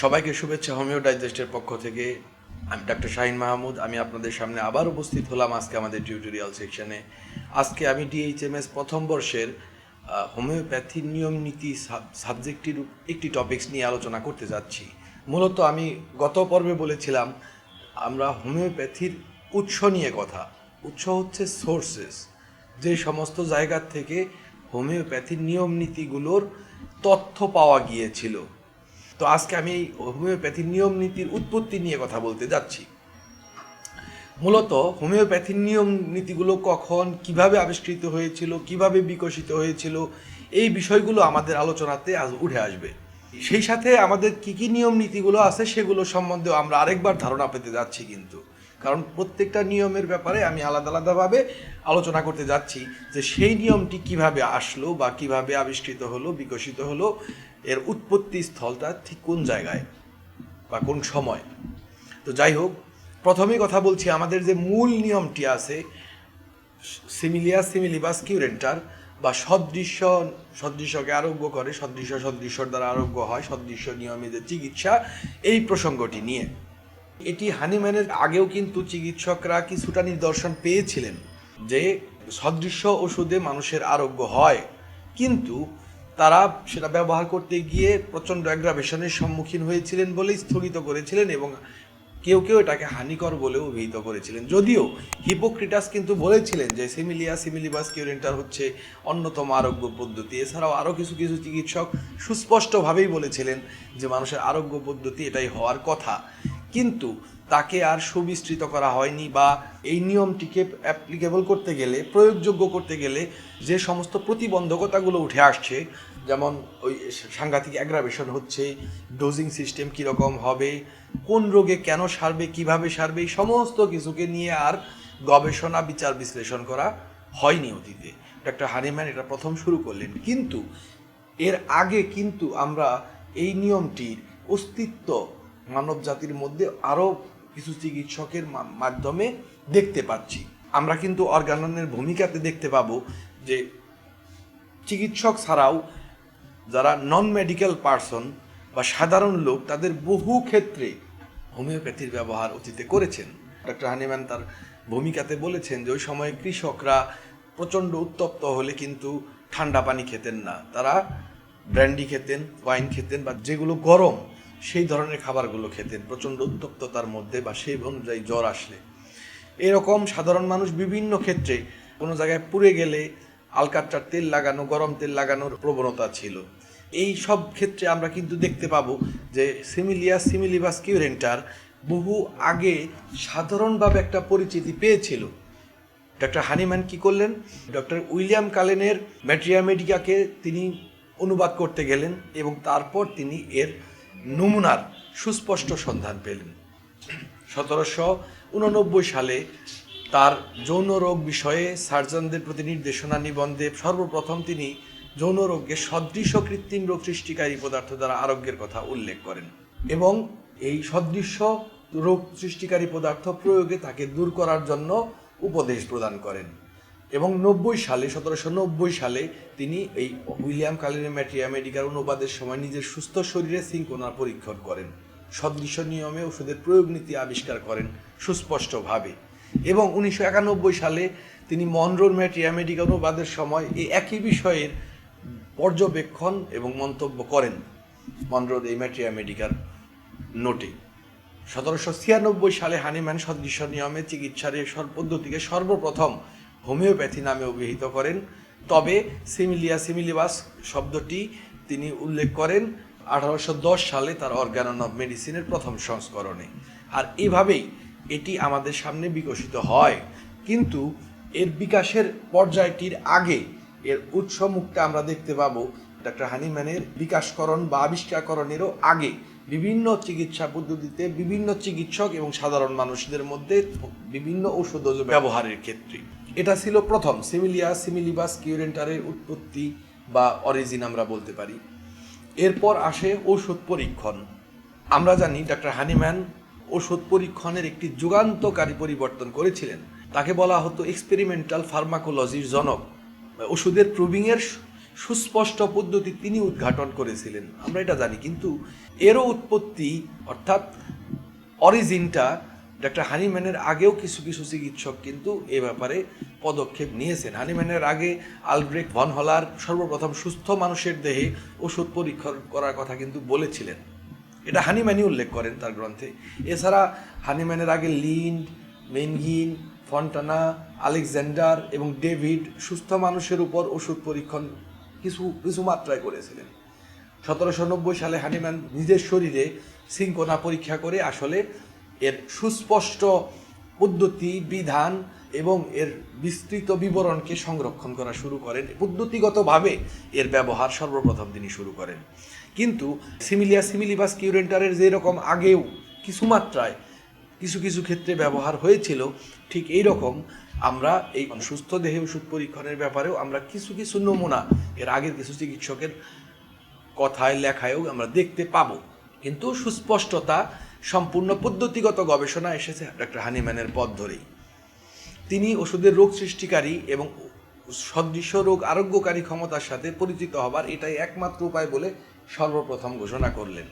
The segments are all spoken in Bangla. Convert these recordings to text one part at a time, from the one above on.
সবাইকে শুভেচ্ছা হোমিও ডাইজেস্টের পক্ষ থেকে। আমি ডাক্তার শাহিন মাহমুদ আমি আপনাদের সামনে আবার উপস্থিত হলাম আজকে আমাদের টিউটোরিয়াল সেকশনে। আজকে আমি ডিএইচএমএস প্রথম বর্ষের আহ, হোমিওপ্যাথির নিয়ম নীতি সাবজেক্টটির একটি টপিক্স নিয়ে আলোচনা করতে যাচ্ছি। মূলত আমি গত পর্বে বলেছিলাম আমরা হোমিওপ্যাথির উৎস নিয়ে কথা। উৎস হচ্ছে সোর্সেস যে সমস্ত জায়গার থেকে হোমিওপ্যাথির নিয়ম নীতিগুলোর তথ্য পাওয়া গিয়েছিল। তো আজকে আমি হোমিওপ্যাথির নিয়ম নীতির উৎপত্তি নিয়ে কথা বলতে যাচ্ছি। মূলত হোমিওপ্যাথির নিয়ম নীতিগুলো কখন কীভাবে আবিষ্কৃত হয়েছিল, কীভাবে বিকশিত হয়েছিল, এই বিষয়গুলো আমাদের আলোচনাতে আজ উঠে আসবে। সেই সাথে আমাদের কি কি নিয়ম নীতিগুলো আছে সেগুলো সম্বন্ধেও আমরা আরেকবার ধারণা পেতে যাচ্ছি কিন্তু। কারণ প্রত্যেকটা নিয়মের ব্যাপারে আমি আলাদা আলাদাভাবে আলোচনা করতে যাচ্ছি যে সেই নিয়মটি কীভাবে আসলো বা কীভাবে আবিষ্কৃত হলো, বিকশিত হলো, এর উৎপত্তি স্থলটা ঠিক কোন জায়গায় বা কোন সময়। তো যাই হোক, প্রথমেই কথা বলছি, আমাদের যে মূল নিয়মটি আছে, সিমিলিয়া সিমিলিবাস কিউরেন্টার বা সদৃশ্য, সদৃশ্যকে আরোগ্য করে, সদৃশ্য সদৃশ্যর দ্বারা আরোগ্য হয়, সদৃশ্য নিয়মে যে চিকিৎসা, এই প্রসঙ্গটি নিয়ে। এটি হানিম্যানের আগেও কিন্তু চিকিৎসকরা কিছুটা নিদর্শন পেয়েছিলেন যে সদৃশ্য ওষুধে মানুষের আরোগ্য হয়। কিন্তু তারা সেটা ব্যবহার করতে গিয়ে প্রচণ্ড অ্যাগ্রাভেশনের সম্মুখীন হয়েছিলেন বলেই স্থগিত করেছিলেন এবং কেউ কেউ এটাকে হানিকর বলে অভিহিত করেছিলেন। যদিও হিপোক্রিটাস কিন্তু বলেছিলেন যে সিমিলিয়া, সিমিলিবাস, কিউরেন্টার হচ্ছে অন্যতম আরোগ্য পদ্ধতি। এছাড়াও আরও কিছু কিছু চিকিৎসক সুস্পষ্টভাবেই বলেছিলেন যে মানুষের আরোগ্য পদ্ধতি এটাই হওয়ার কথা। কিন্তু তাকে আর সুবিস্তৃত করা হয়নি বা এই নিয়মটিকে অ্যাপ্লিকেবল করতে গেলে, প্রয়োগযোগ্য করতে গেলে যে সমস্ত প্রতিবন্ধকতাগুলো উঠে আসছে, যেমন ওই সাংঘাতিক অ্যাগ্রাভেশন হচ্ছে ডোজিং সিস্টেম কীরকম হবে, কোন রোগে কেন সারবে, কীভাবে সারবে, এই সমস্ত কিছুকে নিয়ে আর গবেষণা, বিচার, বিশ্লেষণ করা হয়নি অতীতে। ডক্টর হানিম্যান এটা প্রথম শুরু করলেন। কিন্তু এর আগে কিন্তু আমরা এই নিয়মটির অস্তিত্ব মানব জাতির মধ্যে আরও কিছু চিকিৎসকের মাধ্যমে দেখতে পাচ্ছি। আমরা কিন্তু অর্গাননের ভূমিকাতে দেখতে পাবো যে চিকিৎসক ছাড়াও যারা নন মেডিকেল পার্সন বা সাধারণ লোক, তাদের বহু ক্ষেত্রে হোমিওপ্যাথির ব্যবহার অতীতে করেছেন। ডক্টর হানিম্যান তার ভূমিকাতে বলেছেন যে, ওই সময় কৃষকরা প্রচণ্ড উত্তপ্ত হলে কিন্তু ঠান্ডা পানি খেতেন না। তারা ব্র্যান্ডি খেতেন ওয়াইন খেতেন বা যেগুলো গরম সেই ধরনের খাবারগুলো খেতেন, প্রচণ্ড উত্তপ্ততার মধ্যে বা সেই অনুযায়ী জ্বর আসলে। এরকম সাধারণ মানুষ বিভিন্ন ক্ষেত্রে কোনো জায়গায় পুড়ে গেলে আলকাট্রার তেল লাগানো, গরম তেল লাগানোর প্রবণতা ছিল। এই সব ক্ষেত্রে আমরা কিন্তু দেখতে পাবো যে সিমিলিয়া সিমিলিবাস কিউরেন্টার বহু আগে সাধারণভাবে একটা পরিচিতি পেয়েছিল। ডক্টর হানিম্যান কি করলেন? ডক্টর উইলিয়াম কালেনের ম্যাট্রিয়া মেডিকাকে তিনি অনুবাদ করতে গেলেন এবং তারপর তিনি এর নমুনার সুস্পষ্ট সন্ধান পেলেন। সতেরোশো উননব্বই সালে তার যৌন রোগ বিষয়ে সার্জনদের প্রতি নির্দেশনা নিবন্ধে সর্বপ্রথম তিনি যৌন রোগকে সদৃশ কৃত্রিম রোগ সৃষ্টিকারী পদার্থ দ্বারা আরোগ্যের কথা উল্লেখ করেন এবং এই সদৃশ্য রোগ সৃষ্টিকারী পদার্থ প্রয়োগে তাকে দূর করার জন্য উপদেশ প্রদান করেন। এবং নব্বই সালে, সতেরোশো নব্বই সালে তিনি এই উইলিয়াম কালিনের ম্যাট্রিয়া মেডিকার অনুবাদের সময় নিজের সুস্থ শরীরে সিঙ্কোনার পরীক্ষণ করেন। সদৃশ নিয়মে ওষুধের প্রয়োগ নীতি আবিষ্কার করেন সুস্পষ্টভাবে। এবং উনিশশো একানব্বই সালে তিনি মনরোর ম্যাট্রিয়া মেডিকা অনুবাদের সময় এই একই বিষয়ের পর্যবেক্ষণ এবং মন্তব্য করেন মনরোদ এই ম্যাট্রিয়া মেডিকার নোটে। সতেরোশো ছিয়ানব্বই সালে হানিম্যান সদৃশ্য নিয়মে চিকিৎসার এই পদ্ধতিকে সর্বপ্রথম হোমিওপ্যাথি নামে অভিহিত করেন। তবে সিমিলিয়া সিমিলিবাস শব্দটি তিনি উল্লেখ করেন আঠারোশো দশ সালে তার অর্গানন অফ মেডিসিনের প্রথম সংস্করণে। আর এভাবেই এটি আমাদের সামনে বিকশিত হয়। কিন্তু এর বিকাশের পর্যায়টির আগে এর উৎস মুখটা আমরা দেখতে পাবো ডক্টর হানিম্যানের বিকাশকরণ বা আবিষ্কারকরণেরও আগে। বিভিন্ন চিকিৎসা পদ্ধতিতে বিভিন্ন চিকিৎসক এবং সাধারণ মানুষদের মধ্যে বিভিন্ন ঔষধ ব্যবহারের ক্ষেত্রে। এটা ছিল প্রথম, সিমিলিয়া, সিমিলিবাস, কিউরেন্টারের উৎপত্তি বা অরিজিন আমরা বলতে পারি। এরপর আসে ঔষধ পরীক্ষণ। আমরা জানি ডক্টর হানিম্যান ওষুধ পরীক্ষণের একটি যুগান্তকারী পরিবর্তন করেছিলেন। তাকে বলা হতো এক্সপেরিমেন্টাল ফার্মাকোলজির জনক। ওষুধের প্রুভিংয়ের সুস্পষ্ট পদ্ধতি তিনি উদ্ঘাটন করেছিলেন। আমরা এটা জানি, কিন্তু এরও উৎপত্তি অর্থাৎ অরিজিনটা ডাক্তার হানিম্যানের আগেও কিছু কিছু চিকিৎসক কিন্তু এ ব্যাপারে পদক্ষেপ নিয়েছেন। হানিম্যানের আগে আলব্রেক ভন হলার সর্বপ্রথম সুস্থ মানুষের দেহে ওষুধ পরীক্ষা করার কথা কিন্তু বলেছিলেন। এটা হানিম্যানই উল্লেখ করেন তার গ্রন্থে। এছাড়া হানিম্যানের আগে লিন্ড মেনগিন ফন্টানা আলেকজান্ডার এবং ডেভিড সুস্থ মানুষের উপর ওষুধ পরীক্ষণ কিছু কিছু মাত্রায় করেছিলেন। সতেরোশো নব্বই সালে হানিম্যান নিজের শরীরে সিঙ্কোনা পরীক্ষা করে আসলে এর সুস্পষ্ট পদ্ধতি, বিধান এবং এর বিস্তৃত বিবরণকে সংরক্ষণ করা শুরু করেন। পদ্ধতিগতভাবে এর ব্যবহার সর্বপ্রথম তিনি শুরু করেন। কিন্তু সিমিলিয়া সিমিলিবাস কিউরেন্টারের যেরকম আগেও কিছু মাত্রায় কিছু কিছু ক্ষেত্রে ব্যবহার হয়েছিল, ঠিক এই রকম আমরা এই সুস্থ দেহে ওষুধ পরীক্ষণের ব্যাপারেও আমরা কিছু কিছু নমুনা এর আগের কিছু চিকিৎসকের কথায়, লেখায়ও আমরা দেখতে পাবো। কিন্তু সুস্পষ্টতা সম্পূর্ণ পদ্ধতিগত গবেষণা এসেছে ডক্টর হানিম্যানের পথ ধরেই। তিনি ওষুধের রোগ সৃষ্টিকারী এবং সদৃশ্য রোগ আরোগ্যকারী ক্ষমতার সাথে পরিচিত হবার এটাই একমাত্র উপায় বলে সর্বপ্রথম ঘোষণা করলেন।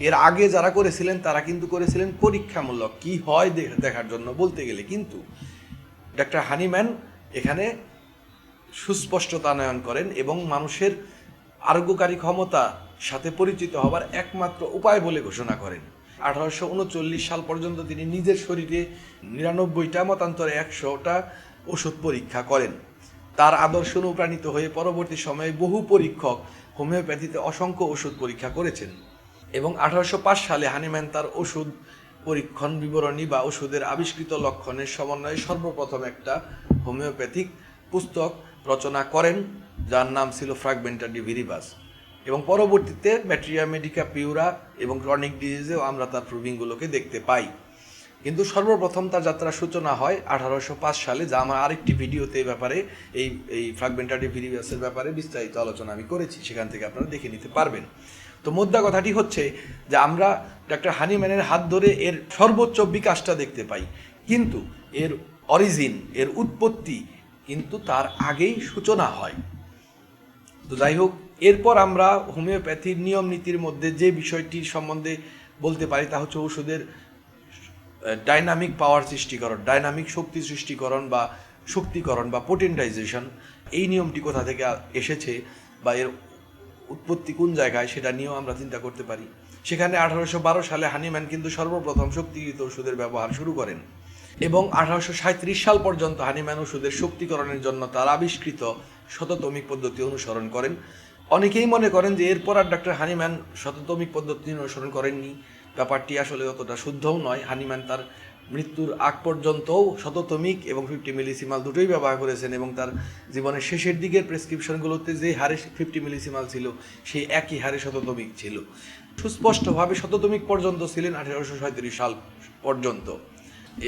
এর আগে যারা করেছিলেন, তারা কিন্তু করেছিলেন পরীক্ষামূলক। কি হয় দেখার জন্য বলতে গেলে কিন্তু ডাক্তার হানিম্যান এখানে সুস্পষ্টতানয়ন করেন এবং মানুষের আরোগ্যকারী ক্ষমতা সাথে পরিচিত হবার একমাত্র উপায় বলে ঘোষণা করেন। আঠারোশো উনচল্লিশ সাল পর্যন্ত তিনি নিজের শরীরে নিরানব্বইটা মতান্তরে একশোটা ওষুধ পরীক্ষা করেন। তার আদর্শ অনুপ্রাণিত হয়ে পরবর্তী সময়ে বহু পরীক্ষক হোমিওপ্যাথিতে অসংখ্য ওষুধ পরীক্ষা করেছেন এবং আঠারোশো পাঁচ সালে হানিম্যান তার ওষুধ পরীক্ষণ বিবরণী বা ওষুধের আবিষ্কৃত লক্ষণের সমন্বয়ে সর্বপ্রথম একটা হোমিওপ্যাথিক পুস্তক রচনা করেন, যার নাম ছিল ফ্রাগমেন্টা ডি ভিরিবাস এবং পরবর্তীতে ম্যাট্রিয়া মেডিকা পিউরা এবং ক্রনিক ডিজিজেও আমরা তার প্রুভিংগুলোকে দেখতে পাই। কিন্তু সর্বপ্রথম তার যাত্রার সূচনা হয় আঠারোশো পাঁচ সালে, যা আমার আরেকটি ভিডিওতে এই ব্যাপারে, এই এই ফ্রাগমেন্টারি ভিরিবাসের ব্যাপারে বিস্তারিত আলোচনা আমি করেছি, সেখান থেকে আপনারা দেখে নিতে পারবেন। তো মোদ্দা কথাটি হচ্ছে যে আমরা ডাক্তার হানিম্যানের হাত ধরে এর সর্বোচ্চ বিকাশটা দেখতে পাই। কিন্তু এর অরিজিন এর উৎপত্তি কিন্তু তার আগেই সূচনা হয়। তো যাই হোক এরপর আমরা হোমিওপ্যাথির নিয়ম নীতির মধ্যে যে বিষয়টির সম্বন্ধে বলতে পারি তা হচ্ছে ওষুধের ডাইনামিক পাওয়ার সৃষ্টিকরণ ডাইনামিক শক্তি সৃষ্টিকরণ বা শক্তিকরণ বা পোটেন্টাইজেশন এই নিয়মটি কোথা থেকে এসেছে বা এর উৎপত্তি কোন জায়গায় সেটা নিয়েও আমরা চিন্তা করতে পারি। সেখানে আঠারোশো বারো সালে হানিম্যান কিন্তু সর্বপ্রথম শক্তিকৃত ওষুধের ব্যবহার শুরু করেন এবং আঠারোশো সাল পর্যন্ত হানিম্যান ওষুধের শক্তিকরণের জন্য তার আবিষ্কৃত শততমিক পদ্ধতি অনুসরণ করেন। অনেকেই মনে করেন যে এরপর আর ডক্টর হানিম্যান শততমিক পদ্ধতি অনুসরণ করেননি। ব্যাপারটি আসলে অতটা শুদ্ধও নয়। হানিম্যান তার মৃত্যুর আগ পর্যন্তও শততমিক এবং ফিফটি মিলিসিমাল দুটোই ব্যবহার করেছেন এবং তার জীবনের শেষের দিকের প্রেসক্রিপশনগুলোতে যে হারে ফিফটি মিলিসিমাল ছিল, সেই একই হারে শততমিক ছিল। সুস্পষ্টভাবে শততমিক পর্যন্ত ছিলেন আঠেরোশো সাঁত্রিশ সাল পর্যন্ত।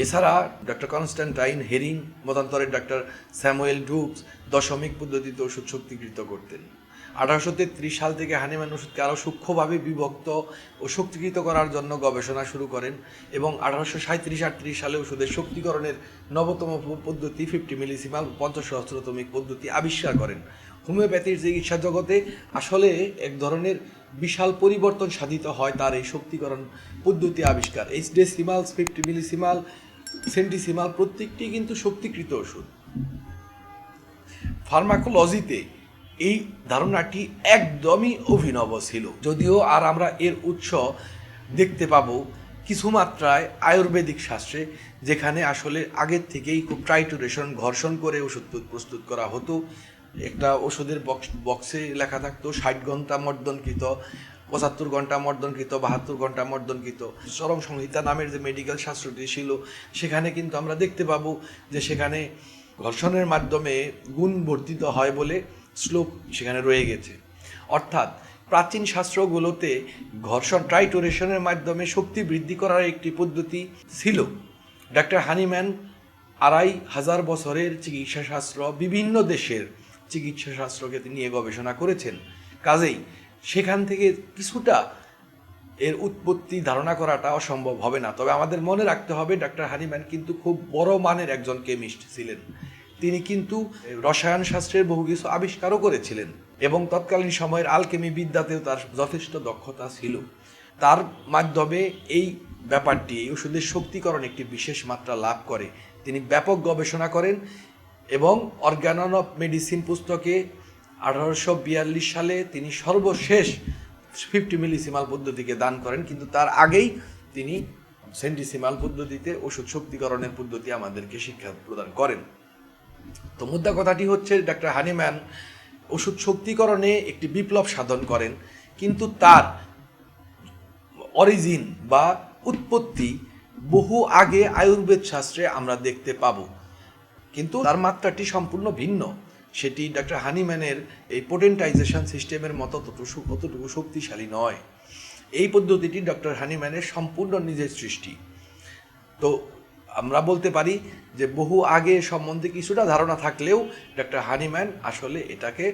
এছাড়া ডক্টর কনস্ট্যান্টাইন হেরিং মতান্তরে ডক্টর স্যামুয়েল ডুবস দশমিক পদ্ধতিতে ওষুধ শক্তিকৃত করতেন। আঠারোশো তেত্রিশ সাল থেকে হানিম্যান ওষুধকে আরও সূক্ষ্মভাবে বিভক্ত ও শক্তিকৃত করার জন্য গবেষণা শুরু করেন এবং আঠারোশো সাঁত্রিশ আটত্রিশ সালে ওষুধের শক্তিকরণের নবতম পদ্ধতি ফিফটি মিলিসিমাল পঞ্চাশ সহস্রতমিক পদ্ধতি আবিষ্কার করেন। হোমিওপ্যাথির চিকিৎসা জগতে আসলে এক ধরনের বিশাল পরিবর্তন সাধিত হয় তার এই শক্তিকরণ পদ্ধতি আবিষ্কার। H decimal fifty millesimal, centesimal প্রত্যেকটি কিন্তু শক্তিকৃত ওষুধ। ফার্মাকোলজিতে এই ধারণাটি একদমই অভিনব ছিল। যদিও আর আমরা এর উৎস দেখতে পাবো কিছু মাত্রায় আয়ুর্বেদিক শাস্ত্রে, যেখানে আসলে আগের থেকেই খুব ট্রাইটুরেশন ঘর্ষণ করে ওষুধ প্রস্তুত করা হতো। একটা ওষুধের বক্স বক্সে লেখা থাকতো, ষাট ঘণ্টা মর্দনকৃত, পঁচাত্তর ঘণ্টা মর্দনকৃত, বাহাত্তর ঘণ্টা মর্দনকৃত। চরম সংহিতা নামের যে মেডিকেল শাস্ত্রটি ছিল, সেখানে কিন্তু আমরা দেখতে পাবো যে সেখানে ঘর্ষণের মাধ্যমে গুণ বর্ধিত হয় বলে শ্লোক সেখানে রয়ে গেছে। অর্থাৎ প্রাচীন শাস্ত্রগুলোতে ঘর্ষণ ট্রাইটোরেশনের মাধ্যমে শক্তি বৃদ্ধি করার একটি পদ্ধতি ছিল। ডাক্তার হানিম্যান আড়াই হাজার বছরের চিকিৎসাশাস্ত্র বিভিন্ন দেশের চিকিৎসা শাস্ত্রকে নিয়ে গবেষণা করেছেন। কাজেই সেখান থেকে কিছুটা এর উৎপত্তি ধারণা করাটা অসম্ভব হবে না। তবে আমাদের মনে রাখতে হবে, ডাক্তার হানিম্যান কিন্তু খুব বড় মানের একজন কেমিস্ট ছিলেন। তিনি কিন্তু রসায়ন শাস্ত্রের বহু কিছু আবিষ্কারও করেছিলেন এবং তৎকালীন সময়ের আলকেমি বিদ্যাতেও তার যথেষ্ট দক্ষতা ছিল। তার মাধ্যমে এই ব্যাপারটি, এই ওষুধের শক্তিকরণ একটি বিশেষ মাত্রা লাভ করে। তিনি ব্যাপক গবেষণা করেন এবং অর্গানন অফ মেডিসিন পুস্তকে আঠারোশো বিয়াল্লিশ সালে তিনি সর্বশেষ ফিফটি মিলিসিমাল পদ্ধতিকে দান করেন, কিন্তু তার আগেই তিনি সেন্টিসিমাল পদ্ধতিতে ওষুধ শক্তিকরণের পদ্ধতি আমাদেরকে শিক্ষা প্রদান করেন। তো মুদ্রা কথাটি হচ্ছে ডাক্তার হানিম্যান ওষুধ শক্তিকরণে একটি বিপ্লব সাধন করেন, কিন্তু তার অরিজিন বা উৎপত্তি বহু আগে আয়ুর্বেদ শাস্ত্রে আমরা দেখতে পাবো। কিন্তু তার মাত্রাটি সম্পূর্ণ ভিন্ন। সেটি ডাক্তার হানিম্যানের এই পোটেন্টাইজেশন সিস্টেমের মতো তত সু- অতটুকু শক্তিশালী নয়। এই পদ্ধতিটি ডক্টর হানিম্যানের সম্পূর্ণ নিজের সৃষ্টি। তো আমরা বলতে পারি যে বহু আগে সম্বন্ধে কিছুটা ধারণা থাকলেও ডক্টর হানিম্যান আসলে এটাকে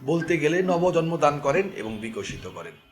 বলতে গেলে নবজন্ম দান করেন এবং বিকশিত করেন।